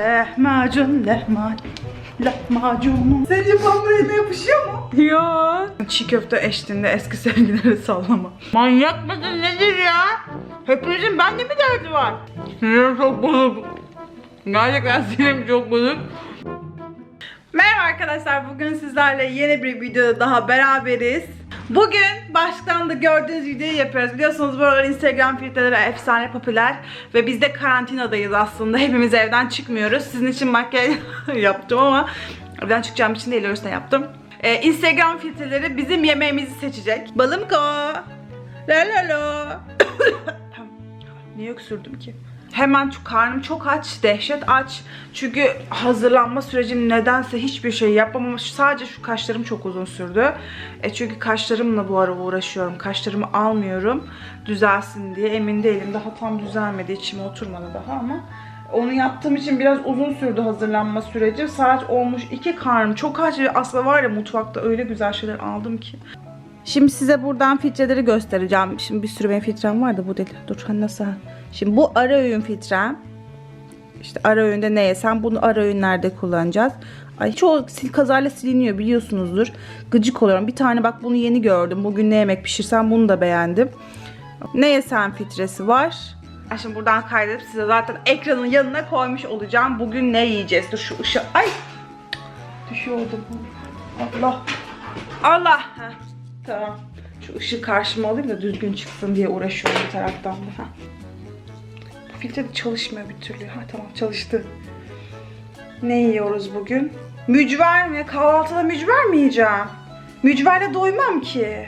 Lahmacun, lahmacun, lahmacun. Sence pamuk elime yapışıyor mu? Ya. Çiğ köfte eşliğinde eski sevgilileri sallama. Manyak mısın nedir ya? Hepinizin bende mi derdi var? Sinirim çok bozuk. Gerçekten sinirim çok bozuk. Merhaba arkadaşlar. Bugün sizlerle yeni bir videoda daha beraberiz. Bugün baştan da gördüğünüz videoyu yapıyoruz. Biliyorsunuz bu aralar Instagram filtreleri efsane popüler. Ve biz de karantinadayız aslında. Hepimiz evden çıkmıyoruz. Sizin için makyaj yaptım ama evden çıkacağım için değil. Öylesine yaptım. Ee, Instagram filtreleri bizim yemeğimizi seçecek. Balım ko. La la la. Niye öksürdüm ki? Hemen çok karnım çok aç, dehşet aç. Çünkü hazırlanma sürecim nedense hiçbir şey yapmam sadece şu kaşlarım çok uzun sürdü. E çünkü kaşlarımla bu ara uğraşıyorum. Kaşlarımı almıyorum düzelsin diye. Emin değilim. Daha tam düzelmedi. içime oturmadı daha ama onu yaptığım için biraz uzun sürdü hazırlanma süreci. Saat olmuş iki karnım çok aç ve aslında var ya mutfakta öyle güzel şeyler aldım ki. Şimdi size buradan filtreleri göstereceğim. Şimdi bir sürü benim filtrem var da bu değil. Dur hani nasıl? Şimdi bu ara öğün filtrem. İşte ara öğünde ne yesem bunu ara öğünlerde kullanacağız. Ay çoğu kazayla siliniyor biliyorsunuzdur. Gıcık oluyorum. Bir tane bak bunu yeni gördüm. Bugün ne yemek pişirsem bunu da beğendim. Ne yesem filtresi var. Şimdi buradan kaydedip size zaten ekranın yanına koymuş olacağım. Bugün ne yiyeceğiz? Dur şu ışığı. Ay! Düşüyordu. Allah. Allah. Heh, tamam. Şu ışığı karşıma alayım da düzgün çıksın diye uğraşıyorum bir taraftan. Heh. Filtre de çalışmıyor bir türlü. Ha tamam çalıştı. Ne yiyoruz bugün? Mücver mi? Kahvaltıda mücver mi yiyeceğim? Mücverle doymam ki.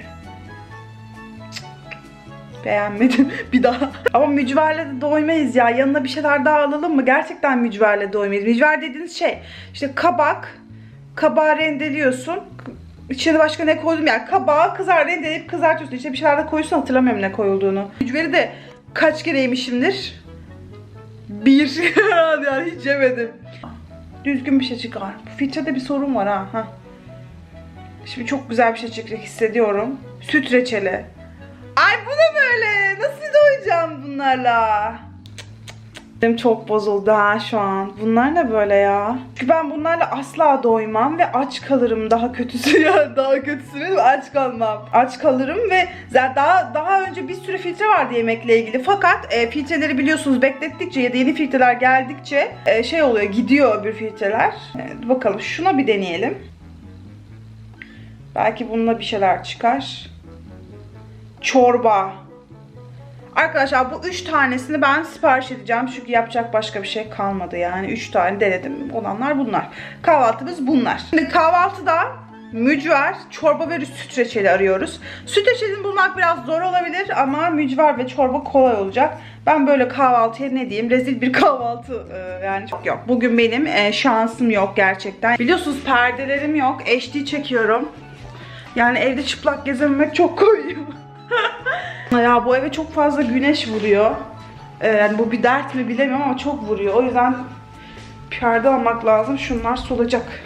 Beğenmedim bir daha. Ama mücverle de doymayız ya. Yanına bir şeyler daha alalım mı? Gerçekten mücverle doymayız. Mücver dediğiniz şey işte kabak, kabağı rendeliyorsun. İçine başka ne koydum yani kabağı kızar rendeleyip kızartıyorsun. İçine bir şeyler de koyuyorsun hatırlamıyorum ne koyulduğunu. Mücveri de kaç kere yemişimdir? Bir. yani hiç yemedim. Düzgün bir şey çıkar. Bu filtrede bir sorun var ha. Şimdi çok güzel bir şey çıkacak hissediyorum. Süt reçeli. Ay bu da böyle. Nasıl doyacağım bunlarla? Benim çok bozuldu ha şu an. Bunlar ne böyle ya? Çünkü ben bunlarla asla doymam ve aç kalırım. Daha kötüsü ya. Daha kötüsü değil mi? Aç kalmam. Aç kalırım ve daha daha önce bir sürü filtre vardı yemekle ilgili. Fakat e, filtreleri biliyorsunuz beklettikçe ya da yeni filtreler geldikçe e, şey oluyor. Gidiyor öbür filtreler. Evet, bakalım şuna bir deneyelim. Belki bununla bir şeyler çıkar. Çorba. Arkadaşlar bu üç tanesini ben sipariş edeceğim. Çünkü yapacak başka bir şey kalmadı yani. Üç tane denedim. Olanlar bunlar. Kahvaltımız bunlar. Şimdi kahvaltıda mücver, çorba ve süt reçeli arıyoruz. Süt reçelini bulmak biraz zor olabilir ama mücver ve çorba kolay olacak. Ben böyle kahvaltıya ne diyeyim rezil bir kahvaltı e, yani çok yok. Bugün benim e, şansım yok gerçekten. Biliyorsunuz perdelerim yok. HD çekiyorum. Yani evde çıplak gezememek çok koyuyor. Ya bu eve çok fazla güneş vuruyor. Ee, yani bu bir dert mi bilemiyorum ama çok vuruyor. O yüzden perde almak lazım. Şunlar solacak.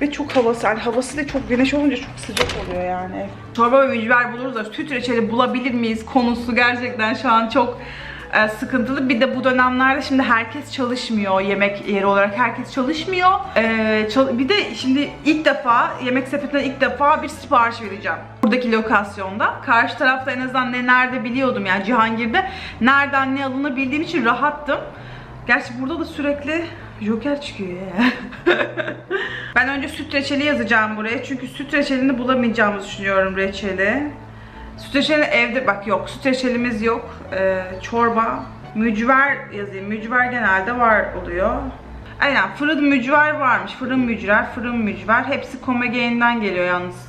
Ve çok havası, yani havası da çok güneş olunca çok sıcak oluyor yani. Çorba ve mücver buluruz da süt reçeli bulabilir miyiz konusu gerçekten şu an çok e, sıkıntılı. Bir de bu dönemlerde şimdi herkes çalışmıyor yemek yeri olarak herkes çalışmıyor. E, bir de şimdi ilk defa yemek sepetinden ilk defa bir sipariş vereceğim. Buradaki lokasyonda. Karşı tarafta en azından ne nerede biliyordum yani Cihangir'de. Nereden ne alınır bildiğim için rahattım. Gerçi burada da sürekli Joker çıkıyor ya. ben önce süt reçeli yazacağım buraya. Çünkü süt reçelini bulamayacağımı düşünüyorum reçeli. Süt reçeli evde bak yok. Süt reçelimiz yok. Ee, çorba. Mücver yazayım. Mücver genelde var oluyor. Aynen fırın mücver varmış. Fırın mücver, fırın mücver. Hepsi Komegain'den geliyor yalnız.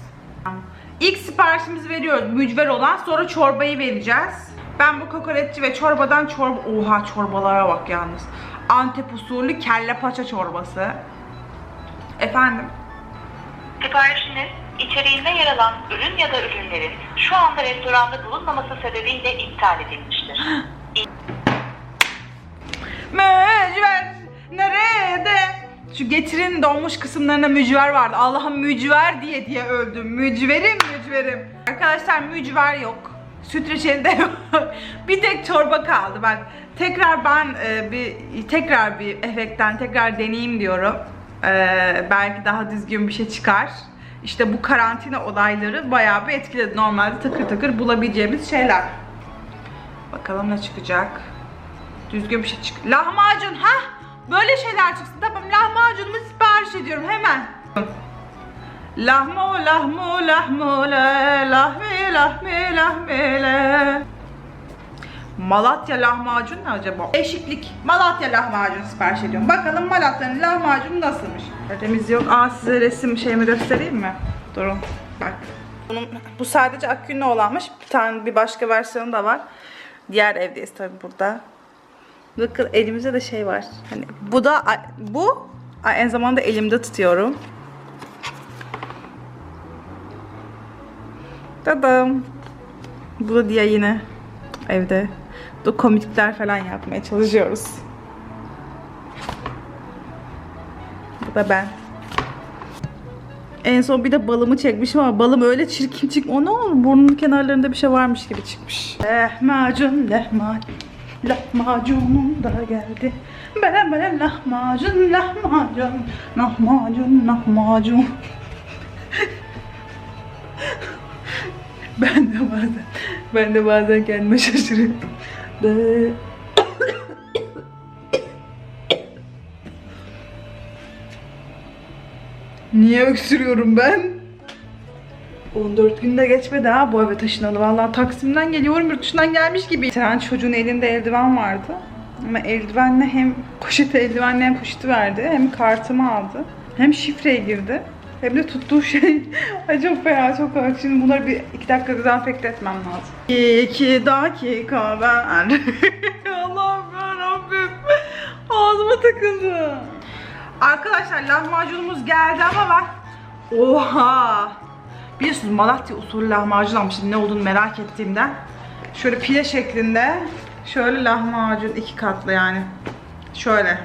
İlk siparişimizi veriyoruz mücver olan. Sonra çorbayı vereceğiz. Ben bu kokoreççi ve çorbadan çorba... Oha çorbalara bak yalnız. Antep usulü kelle paça çorbası. Efendim? Siparişiniz içeriğinde yer alan ürün ya da ürünlerin şu anda restoranda bulunmaması sebebiyle iptal edilmiştir. Mücver nerede? Şu getirin donmuş kısımlarında mücver vardı. Allah'ım mücver diye diye öldüm. Mücverim mücverim. Arkadaşlar mücver yok. Süt reçeli de yok. bir tek çorba kaldı. Bak tekrar ben e, bir tekrar bir efektten tekrar deneyeyim diyorum. E, belki daha düzgün bir şey çıkar. İşte bu karantina olayları bayağı bir etkiledi. Normalde takır takır bulabileceğimiz şeyler. Bakalım ne çıkacak. Düzgün bir şey çık. Lahmacun ha? Böyle şeyler çıksın. Tamam lahmacunumu sipariş ediyorum hemen. Lahmo lahmo lahmo le lahme lahme lahme le. Malatya lahmacun ne acaba? Eşitlik. Malatya lahmacun sipariş ediyorum. Bakalım Malatya'nın lahmacunu nasılmış? Temiz yok. Aa size resim şeyimi göstereyim mi? Durun. Bak. Bunun, bu sadece akünlü olanmış. Bir tane bir başka versiyonu da var. Diğer evdeyiz tabi burada. Bakın elimizde de şey var. Hani bu da bu aynı zamanda elimde tutuyorum. Tadam. Bu da diye yine evde. Bu komikler falan yapmaya çalışıyoruz. Da ben. En son bir de balımı çekmişim ama balım öyle çirkin çık. O ne oldu? Burnunun kenarlarında bir şey varmış gibi çıkmış. Lahmacun, lahmacun. Lahmacunum da geldi. Bele bele lahmacun, lahmacun. Lahmacun, lahmacun. ben de bazen, ben de bazen kendime şaşırıyorum. Niye öksürüyorum ben? 14 günde geçmedi ha bu eve taşınalı. Vallahi Taksim'den geliyorum yurt dışından gelmiş gibi. Sen çocuğun elinde eldiven vardı. Ama eldivenle hem poşeti eldivenle hem poşeti verdi. Hem kartımı aldı. Hem şifreye girdi. Hem de tuttuğu şey. Ay çok fena çok fena. Şimdi bunları bir iki dakika dezenfekte etmem lazım. İki dakika ben. Allah'ım yarabbim. Ağzıma takıldı. Arkadaşlar lahmacunumuz geldi ama bak. Oha. Biliyorsunuz Malatya usulü lahmacun almıştım ne olduğunu merak ettiğimden. Şöyle pide şeklinde. Şöyle lahmacun iki katlı yani. Şöyle.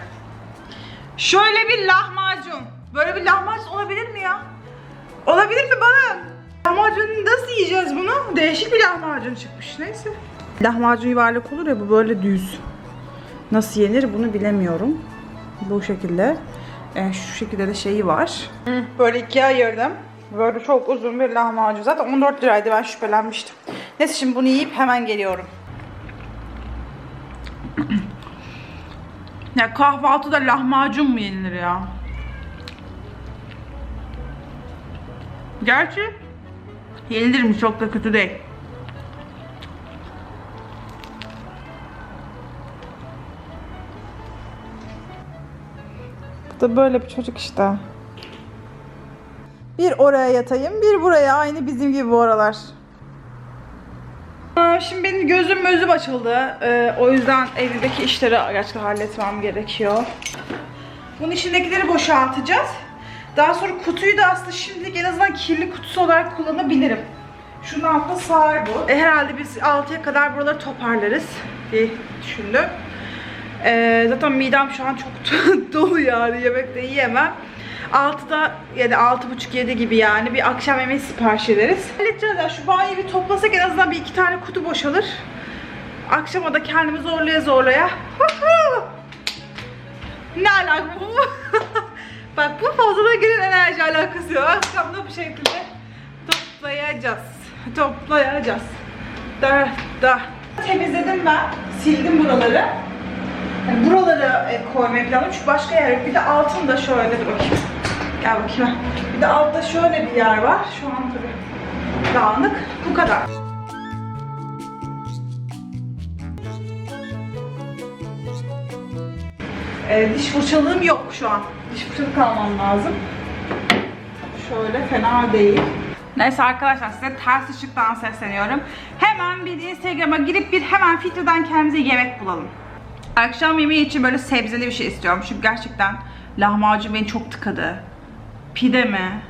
Şöyle bir lahmacun. Böyle bir lahmacun olabilir mi ya? Olabilir mi bana? Lahmacun nasıl yiyeceğiz bunu? Değişik bir lahmacun çıkmış. Neyse. Lahmacun yuvarlak olur ya bu böyle düz. Nasıl yenir bunu bilemiyorum. Bu şekilde. E, şu şekilde de şeyi var. Böyle ikiye ayırdım. Böyle çok uzun bir lahmacun. Zaten 14 liraydı ben şüphelenmiştim. Neyse şimdi bunu yiyip hemen geliyorum. ya kahvaltıda lahmacun mu yenilir ya? Gerçi yenilirmiş çok da kötü değil. Da böyle bir çocuk işte. Bir oraya yatayım, bir buraya. Aynı bizim gibi bu aralar. Şimdi benim gözüm gözüm açıldı. Ee, o yüzden evdeki işleri gerçekten halletmem gerekiyor. Bunun içindekileri boşaltacağız. Daha sonra kutuyu da aslında şimdilik en azından kirli kutusu olarak kullanabilirim. Şunun altında sığar bu. E, herhalde biz 6'ya kadar buraları toparlarız diye düşündüm. Ee, zaten midem şu an çok dolu yani yemek de yiyemem. 6'da yani 6.30-7 gibi yani bir akşam yemeği sipariş ederiz. Halledeceğiz şu banyoyu bir toplasak en azından bir iki tane kutu boşalır. Akşama da kendimi zorlaya zorlaya. ne alaka bu? Bak bu fazladan gelen enerji alakası yok. Akşam da bu şekilde toplayacağız. Toplayacağız. Da da. Temizledim ben. Sildim buraları. Yani buraları e, koymayı planlıyorum çünkü başka yer yok. Bir de altında şöyle dur bakayım. Gel bakayım. Bir de altta şöyle bir yer var. Şu an tabii dağınık. Bu kadar. E, diş fırçalığım yok şu an. Diş fırçalık almam lazım. Şöyle fena değil. Neyse arkadaşlar size ters ışıktan sesleniyorum. Hemen bir Instagram'a girip bir hemen filtreden kendimize yemek bulalım. Akşam yemeği için böyle sebzeli bir şey istiyorum. Çünkü gerçekten lahmacun beni çok tıkadı. Pide mi?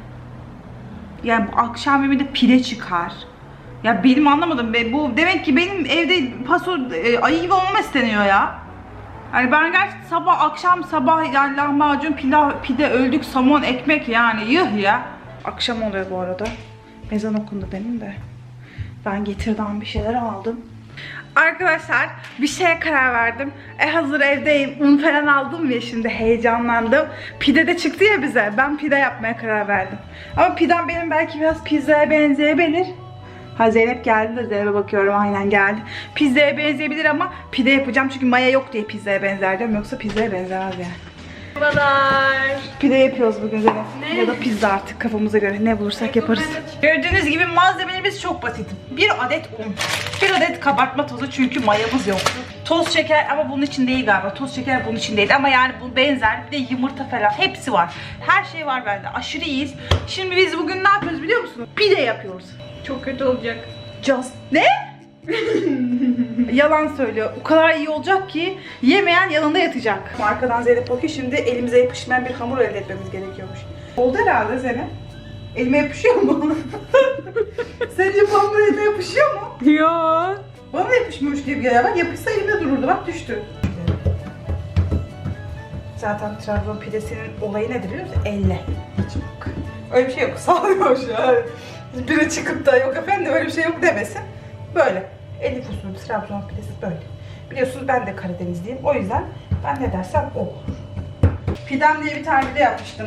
Yani bu akşam yemeğinde pide çıkar. Ya benim anlamadım. Bu demek ki benim evde paso e, ayı gibi olmam isteniyor ya. Hani ben gerçekten sabah akşam sabah yani lahmacun pilav pide öldük somon ekmek yani yıh ya. Akşam oluyor bu arada. Ezan okundu benim de. Ben getirden bir şeyler aldım. Arkadaşlar bir şeye karar verdim. E hazır evdeyim. Un falan aldım ya şimdi heyecanlandım. Pide de çıktı ya bize. Ben pide yapmaya karar verdim. Ama pidem benim belki biraz pizzaya benzeyebilir. Ha Zeynep geldi de Zeynep'e bakıyorum aynen geldi. Pizzaya benzeyebilir ama pide yapacağım çünkü maya yok diye pizzaya benzer diyorum. Yoksa pizzaya benzemez yani. Merhabalar. Pide yapıyoruz bugün Zeynep. Ya da pizza artık kafamıza göre ne bulursak yaparız. Gördüğünüz gibi malzemelerimiz çok basit. Bir adet un, bir adet kabartma tozu çünkü mayamız yok. Toz şeker ama bunun için değil galiba. Toz şeker bunun için değil ama yani bu benzer. Bir de yumurta falan hepsi var. Her şey var bende. Aşırı iyiyiz. Şimdi biz bugün ne yapıyoruz biliyor musunuz? Pide yapıyoruz. Çok kötü olacak. Just ne? Yalan söylüyor. O kadar iyi olacak ki yemeyen yanında yatacak. Arkadan Zeynep bakıyor. Şimdi elimize yapışmayan bir hamur elde etmemiz gerekiyormuş. Oldu herhalde Zeynep. Elime yapışıyor mu? Sence bu hamur elime yapışıyor mu? Yok. Bana da yapışmıyormuş gibi geliyor. Bak yapışsa elimde dururdu. Bak düştü. Zaten Trabzon pidesinin olayı nedir biliyor musun? Elle. Hiç yok. Öyle bir şey yok. Sağlıyor şu an. Biri çıkıp da yok efendim öyle bir şey yok demesin. Böyle. Elif usulü Trabzon pidesi böyle. Biliyorsunuz ben de Karadenizliyim. O yüzden ben ne dersem o olur. Pidem diye bir tane pide yapmıştım.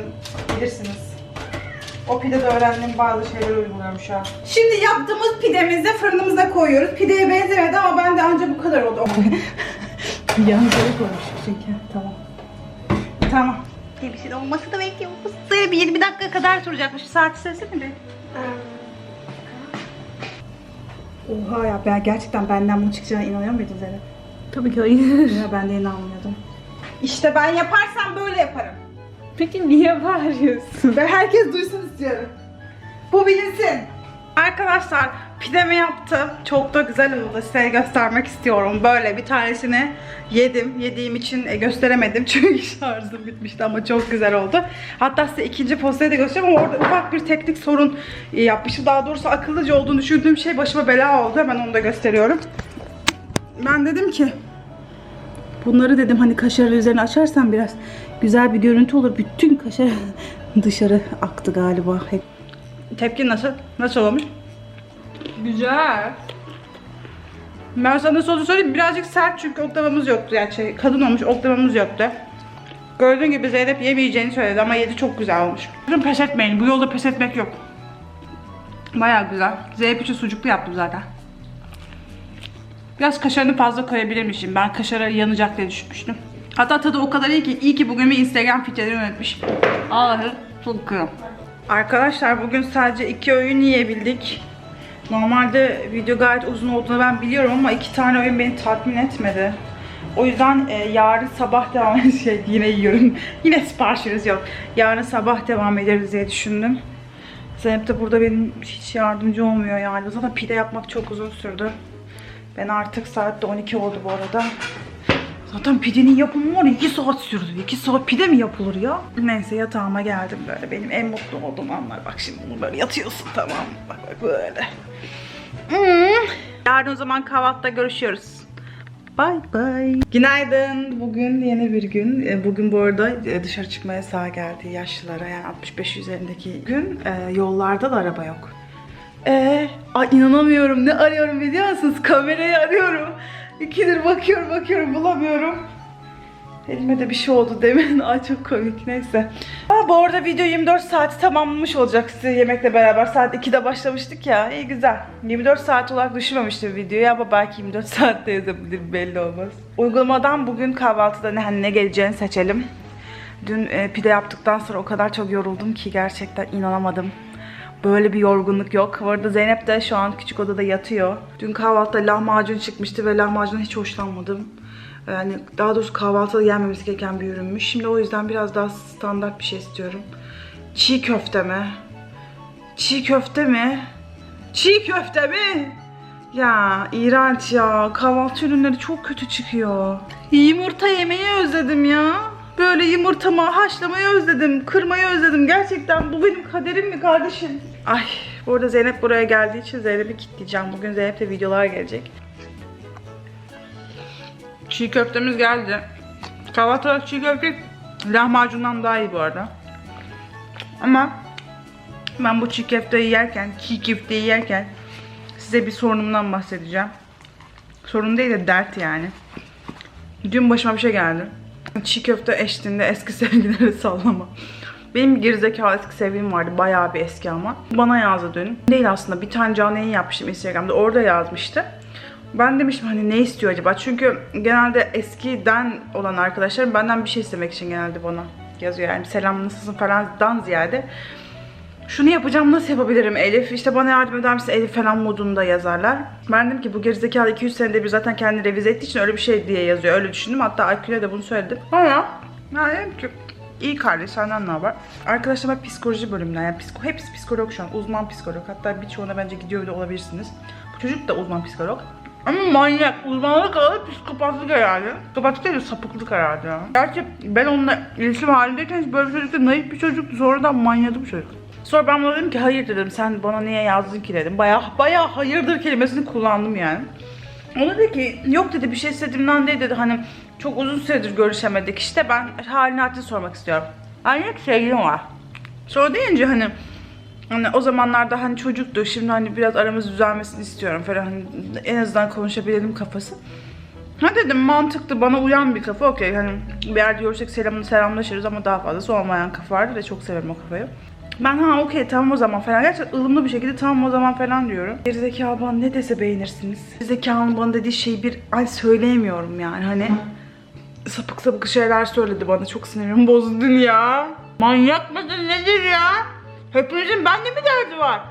Bilirsiniz. O pidede öğrendiğim bazı şeyleri uyguluyorum şu an. Şimdi yaptığımız pidemizi fırınımıza koyuyoruz. Pideye benzemedi ama ben de anca bu kadar oldu. Yanları koymuşum çünkü. Tamam. Tamam. Gelişin olması da bekliyoruz. Böyle bir 20 dakika kadar sürecekmiş. Saat sesi mi? Oha ya ben gerçekten benden bunu çıkacağına inanıyor muydun Zeynep? Tabii ki hayır. Ya ben de inanmıyordum. İşte ben yaparsam böyle yaparım. Peki niye bağırıyorsun? Ve herkes duysun istiyorum. Bu bilinsin. Arkadaşlar pidemi yaptım. Çok da güzel oldu. Size göstermek istiyorum. Böyle bir tanesini yedim. Yediğim için e, gösteremedim. Çünkü şarjım bitmişti ama çok güzel oldu. Hatta size ikinci postayı da göstereceğim ama orada ufak bir teknik sorun e, yapmışım. Daha doğrusu akıllıca olduğunu düşündüğüm şey başıma bela oldu. Hemen onu da gösteriyorum. Ben dedim ki Bunları dedim hani kaşarı üzerine açarsan biraz güzel bir görüntü olur. Bütün kaşar dışarı aktı galiba. Hep. Tepkin nasıl? Nasıl olmuş? Güzel. Ben sana olduğunu söyleyeyim. Birazcık sert çünkü oklavamız yoktu. Yani şey, kadın olmuş oklavamız yoktu. Gördüğün gibi Zeynep yemeyeceğini söyledi ama yedi çok güzel olmuş. Sakın pes etmeyin. Bu yolda pes etmek yok. Baya güzel. Zeynep için sucuklu yaptım zaten. Biraz kaşarını fazla koyabilirmişim. Ben kaşara yanacak diye düşünmüştüm. Hatta tadı o kadar iyi ki iyi ki bugün bir Instagram filtreleri yönetmiş. Allah'ı çok. Arkadaşlar bugün sadece iki öğün yiyebildik. Normalde video gayet uzun olduğunu ben biliyorum ama iki tane öğün beni tatmin etmedi. O yüzden e, yarın sabah devam ederiz. Şey, yine yiyorum. yine siparişimiz yok. Yarın sabah devam ederiz diye düşündüm. Zeynep de burada benim hiç yardımcı olmuyor yani. Zaten pide yapmak çok uzun sürdü. Ben artık saat de 12 oldu bu arada. Zaten pidenin yapımı var 2 saat sürdü. 2 saat pide mi yapılır ya? Neyse yatağıma geldim böyle. Benim en mutlu olduğum anlar. Bak şimdi bunu böyle yatıyorsun tamam mı? Bak bak böyle. Hmm. Yarın o zaman kahvaltıda görüşüyoruz. Bye bye. Günaydın. Bugün yeni bir gün. E, Bugün bu arada e, dışarı çıkmaya sağ geldi yaşlılara yani 65 üzerindeki gün. E, Yollarda da araba yok. Ee, ay inanamıyorum. Ne arıyorum biliyor musunuz? Kamerayı arıyorum. İkidir bakıyorum bakıyorum bulamıyorum. Elime de bir şey oldu demin. Ay çok komik neyse. Aa, bu arada video 24 saati tamamlamış olacak size yemekle beraber. Saat 2'de başlamıştık ya. İyi güzel. 24 saat olarak düşünmemiştim videoyu ama belki 24 saatte yazabilirim belli olmaz. Uygulamadan bugün kahvaltıda ne, hani ne geleceğini seçelim. Dün e, pide yaptıktan sonra o kadar çok yoruldum ki gerçekten inanamadım. Böyle bir yorgunluk yok. Bu arada Zeynep de şu an küçük odada yatıyor. Dün kahvaltıda lahmacun çıkmıştı ve lahmacundan hiç hoşlanmadım. Yani daha doğrusu kahvaltıda yenmemesi gereken bir ürünmüş. Şimdi o yüzden biraz daha standart bir şey istiyorum. Çiğ köfte mi? Çiğ köfte mi? Çiğ köfte mi? Ya iğrenç ya. Kahvaltı ürünleri çok kötü çıkıyor. Yumurta yemeyi özledim ya. Böyle yumurtamı haşlamayı özledim. Kırmayı özledim. Gerçekten bu benim kaderim mi kardeşim? Ay bu arada Zeynep buraya geldiği için Zeynep'i kilitleyeceğim. Bugün Zeynep'te videolar gelecek. Çiğ köftemiz geldi. Kahvaltı çiğ köfte lahmacundan daha iyi bu arada. Ama ben bu çiğ köfteyi yerken, çiğ köfteyi yerken size bir sorunumdan bahsedeceğim. Sorun değil de dert yani. Dün başıma bir şey geldi. Çiğ köfte eşliğinde eski sevgilileri sallama. Benim bir gerizekalı eski sevgilim vardı. Bayağı bir eski ama. Bana yazdı dün. Değil aslında. Bir tane canlı yayın yapmıştım Instagram'da. Orada yazmıştı. Ben demiştim hani ne istiyor acaba? Çünkü genelde eskiden olan arkadaşlarım benden bir şey istemek için genelde bana yazıyor. Yani selam nasılsın falandan ziyade şunu yapacağım nasıl yapabilirim Elif? İşte bana yardım eder misin Elif falan modunda yazarlar. Ben dedim ki bu gerizekalı 200 senede bir zaten kendini revize ettiği için öyle bir şey diye yazıyor. Öyle düşündüm. Hatta Aykül'e de bunu söyledim. Ama ya dedim ki iyi kardeş senden ne haber? Arkadaşlar ben psikoloji bölümünden yani psiko, hepsi psikolog şu an. Uzman psikolog. Hatta birçoğuna bence gidiyor bile olabilirsiniz. Bu çocuk da uzman psikolog. Ama manyak. Uzmanlık alıp psikopatlık herhalde. Psikopatlık değil de sapıklık herhalde ya. Gerçi ben onunla iletişim halindeyken hiç böyle bir çocuk değil. Naif bir çocuktu. Sonradan manyadı bu çocuk. Sonra ben buna dedim ki hayır dedim. Sen bana niye yazdın ki dedim. Baya baya hayırdır kelimesini kullandım yani. O dedi ki yok dedi bir şey istediğimden değil dedi. Hani çok uzun süredir görüşemedik. İşte ben halini hatırını sormak istiyorum. Anne sevgilim var. Sonra deyince hani Hani o zamanlarda hani çocuktu. Şimdi hani biraz aramız düzelmesini istiyorum falan. Hani en azından konuşabilelim kafası. Ha dedim mantıklı bana uyan bir kafa okey hani bir yerde görüşecek selamını selamlaşırız ama daha fazlası olmayan kafa vardı ve çok severim o kafayı. Ben ha okey tamam o zaman falan gerçekten ılımlı bir şekilde tamam o zaman falan diyorum. Gerizekalı bana ne dese beğenirsiniz. Gerizekalının bana dediği şeyi bir ay söyleyemiyorum yani hani sapık sapık şeyler söyledi bana çok sinirim bozdun ya. Manyak mısın nedir ya? Hepinizin bende mi derdi var?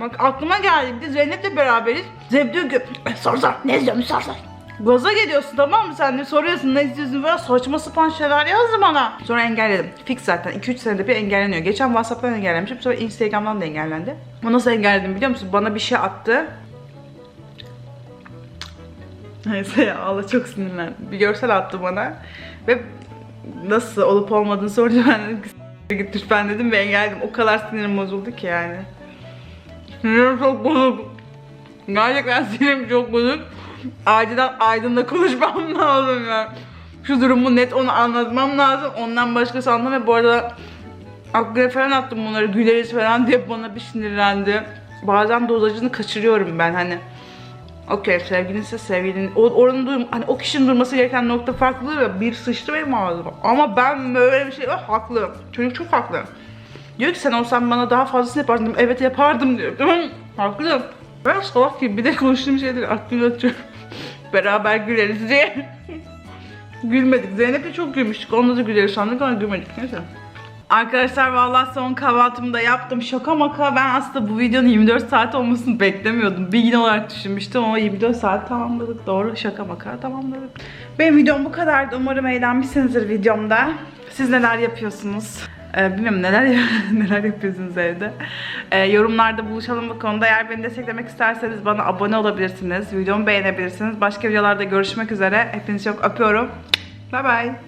Bak aklıma geldi bir de Zeynep'le beraberiz. Zeynep diyor ki "E, sor sor ne istiyorsun sor sor. Gaza geliyorsun tamam mı sen de soruyorsun ne istiyorsun falan saçma sapan şeyler yazdı bana. Sonra engelledim. Fix zaten 2-3 senede bir engelleniyor. Geçen WhatsApp'tan engellemişim. Sonra Instagram'dan da engellendi. Ama nasıl engelledim biliyor musun? Bana bir şey attı. Neyse ya Allah çok sinirlendim. Bir görsel attı bana. Ve nasıl olup olmadığını sorunca ben dedim ki "S**t git lütfen dedim ve engelledim. O kadar sinirim bozuldu ki yani. Sinirim çok bozuk. Gerçekten sinirim çok bozuk. Acilen Aydın'la konuşmam lazım ya. Şu durumu net onu anlatmam lazım. Ondan başkası anlamıyor. Bu arada aklına falan attım bunları güleriz falan diye bana bir sinirlendi. Bazen dozajını kaçırıyorum ben hani. Okey sevgilinse sevgilin. O, oranın durum, hani o kişinin durması gereken nokta farklı ve bir sıçtı benim ağzıma. Ama ben böyle bir şey var haklı. Çocuk çok haklı. Diyor ki sen olsan bana daha fazlasını yapardın. Evet yapardım diyor. Tamam haklı. Ben salak gibi bir de konuştuğum şeyleri aklımda atıyorum. Beraber güleriz diye. Gülmedik. Zeynep'le çok gülmüştük. Onunla da güleriz sandık ama gülmedik. Neyse. Arkadaşlar vallahi son kahvaltımı da yaptım. Şaka maka ben aslında bu videonun 24 saat olmasını beklemiyordum. Bir gün olarak düşünmüştüm ama 24 saat tamamladık. Doğru şaka maka tamamladık. Benim videom bu kadardı. Umarım eğlenmişsinizdir videomda. Siz neler yapıyorsunuz? Ee, bilmiyorum neler neler yapıyorsunuz evde. Ee, yorumlarda buluşalım bu konuda. Eğer beni desteklemek isterseniz bana abone olabilirsiniz. Videomu beğenebilirsiniz. Başka videolarda görüşmek üzere. Hepinizi çok öpüyorum. Bye bye.